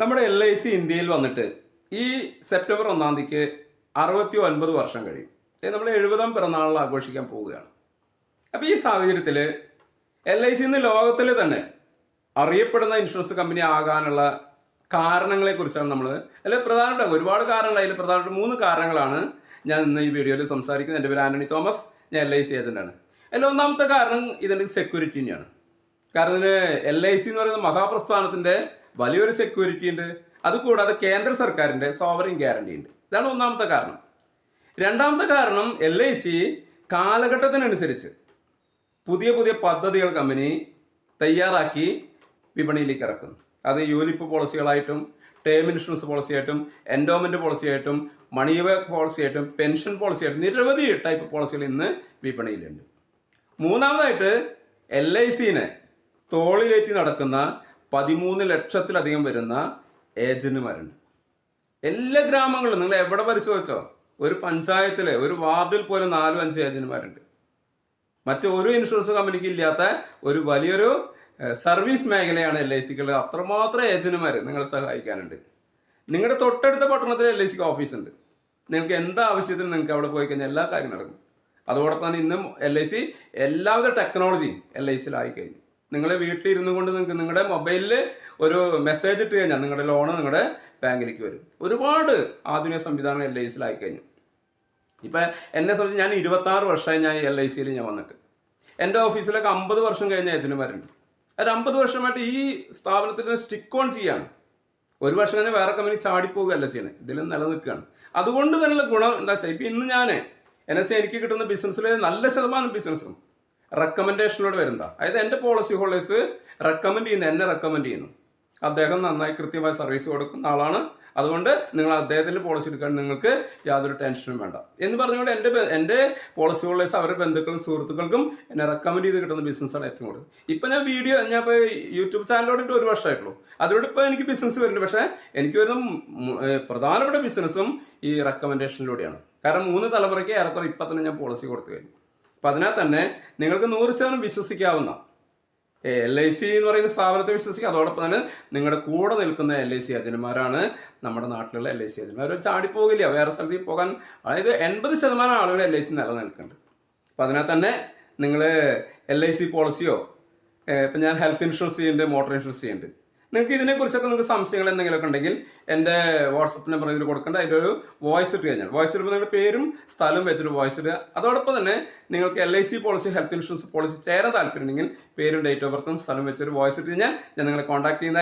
നമ്മുടെ L I C ഇന്ത്യയിൽ വന്നിട്ട് ഈ സെപ്റ്റംബർ ഒന്നാം തീയതിക്ക് അറുപത്തി ഒൻപത് വർഷം കഴിയും. നമ്മൾ എഴുപതാം പിറന്നാളിൽ ആഘോഷിക്കാൻ പോവുകയാണ്. അപ്പോൾ ഈ സാഹചര്യത്തിൽ എൽ ഐ സി ഇന്ന് ലോകത്തിൽ തന്നെ അറിയപ്പെടുന്ന ഇൻഷുറൻസ് കമ്പനി ആകാനുള്ള കാരണങ്ങളെ കുറിച്ചാണ് നമ്മൾ അതിൽ പ്രധാനപ്പെട്ട ഒരുപാട് കാരണങ്ങൾ അതിൽ പ്രധാനപ്പെട്ട മൂന്ന് കാരണങ്ങളാണ് ഞാൻ ഇന്ന് ഈ വീഡിയോയിൽ സംസാരിക്കുന്നത്. എന്റെ പേര് ആന്റണി തോമസ് ഞാൻ എൽ ഐ സി ഏജന്റാണ് അതിൽ ഒന്നാമത്തെ കാരണം ഇതിന്റെ സെക്യൂരിറ്റി തന്നെയാണ് കാരണം ഇതിന് എൽ ഐ സി എന്ന് പറയുന്ന മഹാപ്രസ്ഥാനത്തിന്റെ വലിയൊരു സെക്യൂരിറ്റി ഉണ്ട്. അതുകൂടാതെ കേന്ദ്ര സർക്കാരിന്റെ സോവറിൻ ഗ്യാരണ്ടി ഉണ്ട്. ഇതാണ് ഒന്നാമത്തെ കാരണം. രണ്ടാമത്തെ കാരണം എൽ ഐ സി കാലഘട്ടത്തിനനുസരിച്ച് പുതിയ പുതിയ പദ്ധതികൾ കമ്പനി തയ്യാറാക്കി വിപണിയിലേക്ക് ഇറക്കുന്നു. അത് യൂലിപ്പ് പോളിസികളായിട്ടും ടേം ഇൻഷുറൻസ് പോളിസിയായിട്ടും എൻഡോമെന്റ് പോളിസിയായിട്ടും മണിബാക്ക് പോളിസിയായിട്ടും പെൻഷൻ പോളിസിയായിട്ടും നിരവധി ടൈപ്പ് പോളിസികൾ ഇന്ന് വിപണിയിലുണ്ട്. മൂന്നാമതായിട്ട് എൽ ഐ സിനെ തോളിലേറ്റി നടക്കുന്ന പതിമൂന്ന് ലക്ഷത്തിലധികം വരുന്ന ഏജന്റുമാരുണ്ട്. എല്ലാ ഗ്രാമങ്ങളിലും നിങ്ങൾ എവിടെ പരിശോധിച്ചോ ഒരു പഞ്ചായത്തിലെ ഒരു വാർഡിൽ പോലും നാലും അഞ്ച് ഏജന്റുമാരുണ്ട്. മറ്റൊരു ഇൻഷുറൻസ് കമ്പനിക്ക് ഇല്ലാത്ത ഒരു വലിയൊരു സർവീസ് മേഖലയാണ് എൽ ഐ സിക്കുള്ളത് അത്രമാത്രം ഏജന്റുമാർ നിങ്ങളെ സഹായിക്കാനുണ്ട്. നിങ്ങളുടെ തൊട്ടടുത്ത പട്ടണത്തിൽ എൽ ഐ സിക്ക് ഓഫീസ് ഉണ്ട് നിങ്ങൾക്ക് എന്താ ആവശ്യത്തിനും നിങ്ങൾക്ക് അവിടെ പോയി കഴിഞ്ഞാൽ എല്ലാ കാര്യം നടക്കും. അതോടൊപ്പം തന്നെ ഇന്നും എൽ ഐ സി എല്ലാവിധ ടെക്നോളജിയും എൽ ഐ സിയിലായി കഴിഞ്ഞു. നിങ്ങളെ വീട്ടിലിരുന്നു കൊണ്ട് നിങ്ങൾക്ക് നിങ്ങളുടെ മൊബൈലിൽ ഒരു മെസ്സേജ് ഇട്ട് കഴിഞ്ഞാൽ നിങ്ങളുടെ ലോണ് നിങ്ങളുടെ ബാങ്കിലേക്ക് വരും. ഒരുപാട് ആധുനിക സംവിധാനം എൽ ഐ സിയിലായി കഴിഞ്ഞു. ഇപ്പം എന്നെ സംബന്ധിച്ച് ഞാൻ ഇരുപത്താറ് വർഷമായി ഞാൻ എൽ ഐ സിയിൽ ഞാൻ വന്നിട്ട്. എന്റെ ഓഫീസിലൊക്കെ അമ്പത് വർഷം കഴിഞ്ഞ ഏജന്റുമാരുണ്ട് ഒരു അമ്പത് വർഷമായിട്ട് ഈ സ്ഥാപനത്തിൽ സ്റ്റിക്ക് ഓൺ ചെയ്യാണ്. ഒരു വർഷം കഴിഞ്ഞാൽ വേറെ കമ്പനി ചാടിപ്പോവുകയല്ല ചെയ്യണേ ഇതിൽ നിലനിൽക്കുകയാണ്. അതുകൊണ്ട് തന്നെയുള്ള ഗുണം എന്താ വെച്ചാൽ ഇപ്പം ഇന്ന് ഞാൻ എന്നെ എനിക്ക് കിട്ടുന്ന ബിസിനസ്സിൽ നല്ല ശതമാനം ബിസിനസ്സും റെക്കമെൻഡേഷനിലൂടെ വരുന്നതാ. അതായത് എന്റെ പോളിസി ഹോൾഡേഴ്സ് റെക്കമെൻഡ് ചെയ്യുന്നു എന്നെ റെക്കമെൻഡ് ചെയ്യുന്നു. അദ്ദേഹം നന്നായി കൃത്യമായി സർവീസ് കൊടുക്കുന്ന ആളാണ്. അതുകൊണ്ട് നിങ്ങൾ അദ്ദേഹത്തിന്റെ പോളിസി എടുക്കാൻ നിങ്ങൾക്ക് യാതൊരു ടെൻഷനും വേണ്ട. എന്ന് പറഞ്ഞുകൊണ്ട് എന്റെ എന്റെ പോളിസി ഹോൾഡേഴ്സ് അവരുടെ ബന്ധുക്കളും സുഹൃത്തുക്കൾക്കും എന്നെ റെക്കമെൻഡ് ചെയ്ത് കിട്ടുന്ന ബിസിനസ്സാണ് ഏറ്റവും കൂടുതൽ. ഇപ്പം ഞാൻ വീഡിയോ ഞാൻ ഇപ്പോൾ യൂട്യൂബ് ചാനലോടിട്ട് ഒരു വർഷമായിട്ടുള്ളൂ. അതിലൂടെ ഇപ്പോൾ എനിക്ക് ബിസിനസ് വരുന്നുണ്ട്. പക്ഷേ എനിക്ക് വരുന്ന പ്രധാനപ്പെട്ട ബിസിനസ്സും ഈ റെക്കമെൻഡേഷനിലൂടെയാണ് കാരണം മൂന്ന് തലമുറയ്ക്ക് ഏറെക്കുറെ ഇപ്പം തന്നെ ഞാൻ പോളിസി കൊടുത്തു കഴിഞ്ഞു. അപ്പം അതിനാൽ തന്നെ നിങ്ങൾക്ക് നൂറ് ശതമാനം വിശ്വസിക്കാവുന്ന എൽ ഐ സി എന്ന് പറയുന്ന സ്ഥാപനത്തെ വിശ്വസിക്കുക. അതോടൊപ്പം തന്നെ നിങ്ങളുടെ കൂടെ നിൽക്കുന്ന എൽ ഐ സി ഏജന്റുമാരാണ് നമ്മുടെ നാട്ടിലുള്ള എൽ ഐ സി ഏജന്റുമാർ ചാടിപ്പോകില്ല. വേറെ സ്ഥലത്ത് പോകാൻ അതായത് എൺപത് ശതമാനം ആളുകൾ എൽ ഐ സി നിലനിൽക്കുന്നുണ്ട്. അപ്പം അതിനാൽ തന്നെ നിങ്ങൾ എൽ ഐ സി പോളിസിയോ ഇപ്പം ഞാൻ ഹെൽത്ത് ഇൻഷുറൻസ് ചെയ്യുന്നുണ്ട് മോട്ടോർ ഇൻഷുറൻസ് ചെയ്യുന്നുണ്ട്. നിങ്ങൾക്ക് ഇതിനെക്കുറിച്ചൊക്കെ നിങ്ങൾക്ക് സംശയങ്ങൾ എന്തെങ്കിലുമൊക്കെ ഉണ്ടെങ്കിൽ എന്റെ വാട്സപ്പ് നമ്പർ ഇതിൽ കൊടുക്കേണ്ട. അതിന്റെ ഒരു വോയിസ് ഇട്ട് കഴിഞ്ഞാൽ. വോയിസ് ഇടുമ്പോൾ നിങ്ങളുടെ പേരും സ്ഥലം വെച്ചിട്ട് വോയിസ് ഇടുക. അതോടൊപ്പം തന്നെ നിങ്ങൾക്ക് L I C policy health insurance policy ചേരാൻ താല്പര്യമുണ്ടെങ്കിൽ പേരും ഡേറ്റ് ഓഫ് ബർത്തും സ്ഥലം വെച്ചൊരു വോയിസ് ഇട്ട് കഴിഞ്ഞാൽ ഞാൻ നിങ്ങളെ കോൺടാക്ട് ചെയ്യുന്ന